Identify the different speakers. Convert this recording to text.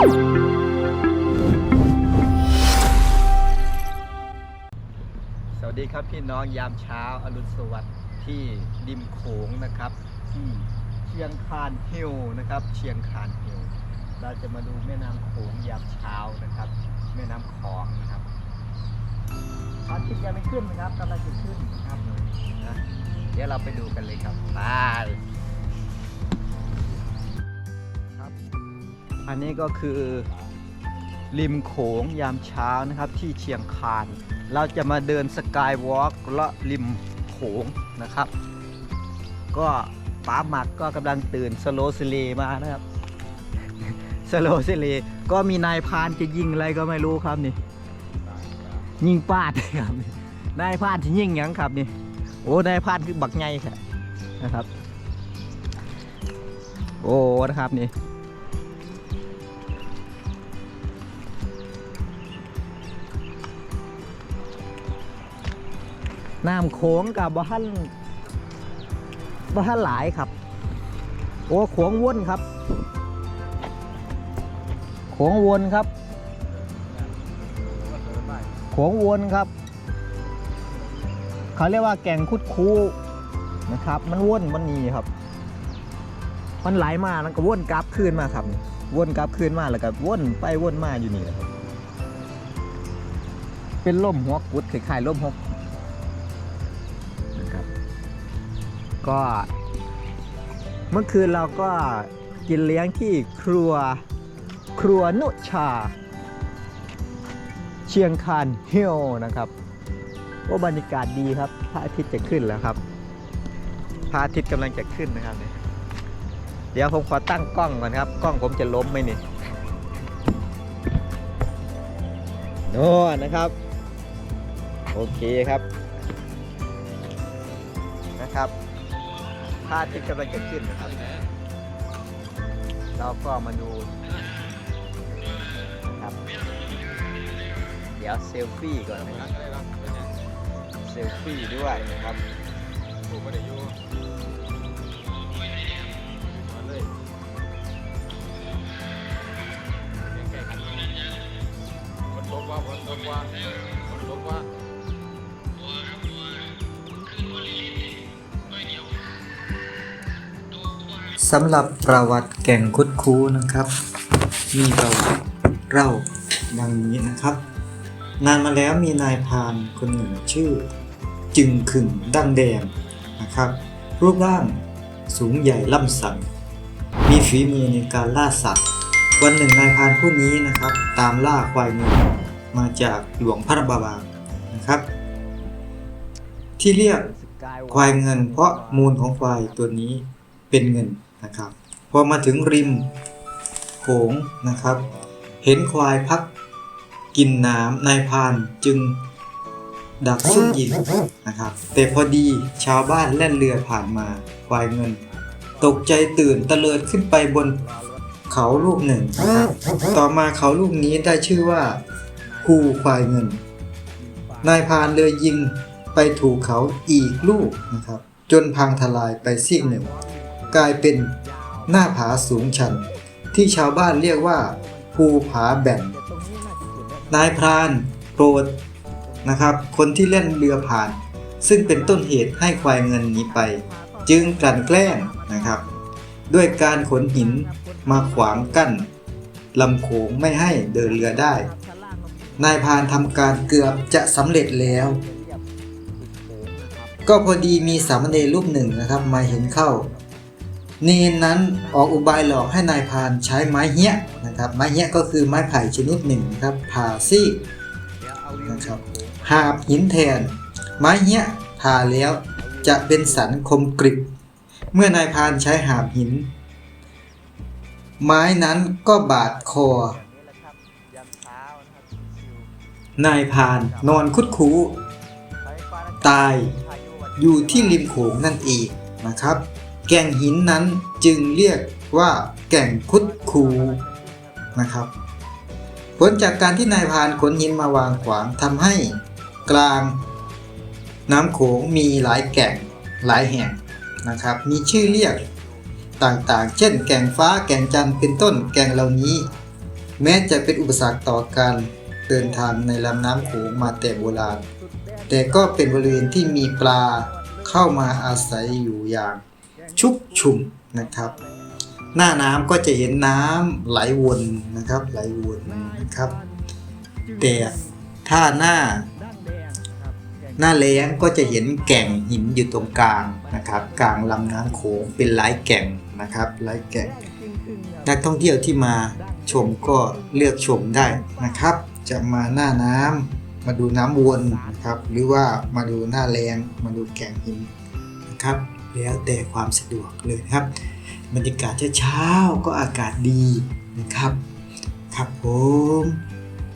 Speaker 1: สวัสดีครับพี่น้องยามเช้าอรุณสวัสดิ์ที่ริมโขงนะครับที่เชียงคานฮิลนะครับเชียงคานฮิลเราจะมาดูแม่น้ำโขงยามเช้านะครับ แม่น้ำคลองนะครับพระอาทิตย์ยังไม่ขึ้นนะครับกำลังจะขึ้นนะครับนะเดี๋ยวเราไปดูกันเลยครับไป อันนี้ก็คือริมโขงยามเช้านะครับที่เชียงคาน เราจะมาเดินสกายวอล์กละริมโขงนะครับ ก็ป้าหมักก็กำลังตื่นสโลสเลมานะครับสโลสเลก็มีนายพานจะยิงอะไรก็ไม่รู้ครับนี่ ยิงปาดครับนายพานจะยิงยังครับนี่ โอ้นายพานคือบักไงครับนะครับ โอ้นะครับนี่ น้ำโขงกับบ่ทันบ่ทันหลายครับ โอ้โขงวนครับโขงวนครับโขงวนครับ เขาเรียกว่าแก่งคุดคูนะครับ มันวนมันนีครับ มันไหลมาแล้วก็วนกลับคืนมาครับวนกลับคืนมาแล้วก็วนไปวนมาอยู่นี่แหละครับเป็นล่มหัวกุดคล้ายๆล่มหัว ก็ เมื่อคืนเราก็กินเลี้ยงที่ครัวครัวนุชา เชียงคานฮิลนะครับโอ้บรรยากาศดีครับพระอาทิตย์จะขึ้นแล้วครับพระอาทิตย์กำลังจะขึ้นนะครับเนี่ยเดี๋ยวผมขอตั้งกล้องก่อนครับ กล้องผมจะล้มไหมนี่โน่นนะครับ โอเคครับนะครับ พระอาทิตย์กำลังจะขึ้นนะครับ เราก็มาดูครับ เดี๋ยวเซลฟี่ก่อนนะครับ เซลฟี่ด้วยนะครับ
Speaker 2: ว่าคนตกว่
Speaker 3: สำหรับประวัติแก่งคุดคูนะครับ มีประวัติเล่าดังนี้นะครับ นานมาแล้วมีนายพานคนหนึ่งชื่อ จึงขึงดั้งแดงนะครับ รูปร่างสูงใหญ่ล่ำสันมีฝีมือในการล่าสัตว์ วันหนึ่งนายพานผู้นี้นะครับ ตามล่าควายเงินมาจากหลวงพระบางนะครับ ที่เรียกควายเงินเพราะมูลของควายตัวนี้เป็นเงิน นะครับพอมาถึงริมโขงนะครับ เห็นควายพักกินน้ำนายพานจึงดักซุ่มยิงนะครับแต่พอดีชาวบ้านแล่นเรือผ่านมาควายเงิน ตกใจตื่นตะเลิดขึ้นไปบนเขาลูกหนึ่งนะครับต่อมาเขาลูกนี้ได้ชื่อว่าภูควายเงิน นายพานเลยยิงไปถูกเขาอีกลูกนะครับ จนพังทลายไปซีกหนึ่ง กลายเป็นหน้าผาสูงชัน ที่ชาวบ้านเรียกว่า ภูผาแบ่นนายพรานโปรดนะครับ คนที่เล่นเรือผ่าน ซึ่งเป็นต้นเหตุให้ควายเงินหนีไป จึงกลั่นแกล้งนะครับ ด้วยการขนหินมาขวางกั้นลำโขงไม่ให้เดินเรือได้ นายพรานทำการเกือบจะสำเร็จแล้ว ก็พอดีมีสามเณรรูปหนึ่งนะครับมาเห็นเข้า นนนั้นออกอุบายหลอกให้นายพานใช้ไม้เหี้ยนะครับไม้เหี้ยก็คือไม้ไผ่ชนิดหนึ่งนะครับผ่าซีกนะครับหาบหินแทน ไม้เหี้ยผ่าแล้วจะเป็นสันคมกริบเมื่อนายพานใช้หาบหิน ไม้นั้นก็บาดคอนายพานนอนคุดคูตายอยู่ที่ริมโขงนั่นเองนะครับ แก่งหินนั้นจึงเรียกว่าแก่งคุดคูนะครับ ผลจากการที่นายพานขนหินมาวางขวางทำให้กลางน้ำโขงมีหลายแก่งหลายแห่งนะครับ มีชื่อเรียกต่างๆ เช่น แก่งฟ้าแก่งจันทร์เป็นต้นแก่งเหล่านี้ แม้จะเป็นอุปสรรคต่อการเดินทางในลำน้ำโขงมาแต่โบราณ แต่ก็เป็นบริเวณที่มีปลาเข้ามาอาศัยอยู่อย่าง ชุกชุมนะครับ หน้าน้ำก็จะเห็นน้ำไหลวนนะครับไหลวนนะครับ แต่ถ้าหน้า หน้าแล้งก็จะเห็นแก่งหินอยู่ตรงกลางนะครับ กลางลำน้ำโขงเป็นหลายแก่งนะครับหลายแก่งนักท่องเที่ยวที่มาชมก็เลือกชมได้นะครับ จะมาหน้าน้ำมาดูน้ำวนนะครับ หรือว่ามาดูหน้าแรงมาดูแก่งหินนะครับ แล้วแต่ความสะดวกเลยนะครับ บรรยากาศเช้าๆก็อากาศดีนะครับ ครับผม